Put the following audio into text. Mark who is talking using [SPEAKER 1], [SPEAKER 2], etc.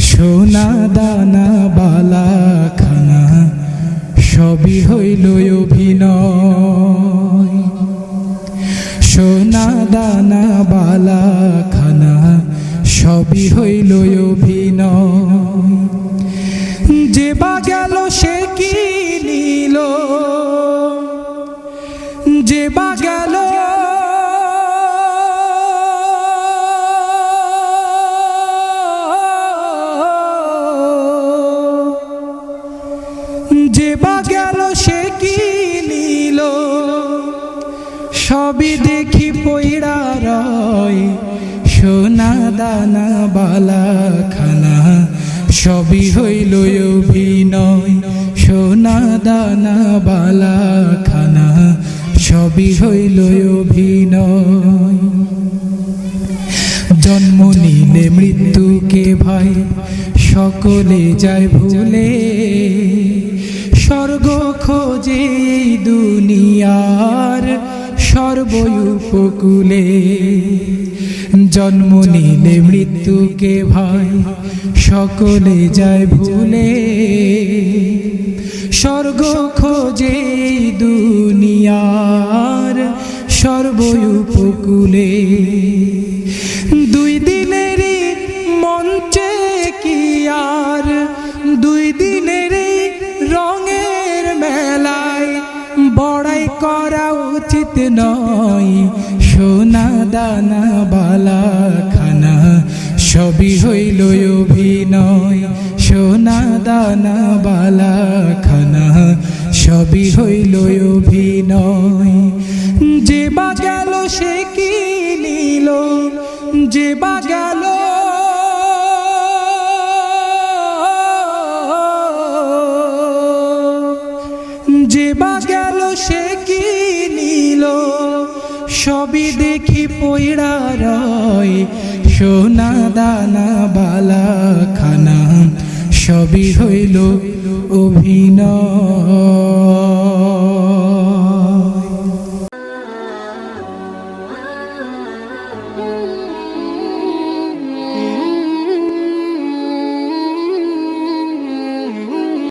[SPEAKER 1] সোনা দানা, বালাখানা, সবই হইল অভিনয়। সোনা দানা বালা খানা সবই হইল অভিনয়। যে বা গেল সে কি যে বা গেল সে কি নিল? সবই দেখি পইড়া রয়, সোনা দানা, বালা খানা সবই হইল অভিনয়, সোনা দানা, বালা খানা সবই হইল অভিনয়। জন্ম নিলে মৃত্যুকে ভাই, সকলে যায় ভুলে। স্বর্গ খোঁজে দুনিয়ার সর্বউপকূলে জন্ম নিলে মৃত্যুকে ভাই, সকলে যায় ভুলে। স্বর্গ খোঁজে দুনিয়ার সর্বউপকূলে করা উচিত নয়। সোনা দানা বালা খানা সবই হইল অভিনয়। সোনা দানা বালা খানা সবই হইল অভিনয়। যে বা গেল সে কি নিল? যে বা গেল যে বা সে কি নিল? সবই দেখি পইড়া রয় সোনা দানা বালা খানা। সবই হইল অভিনয়।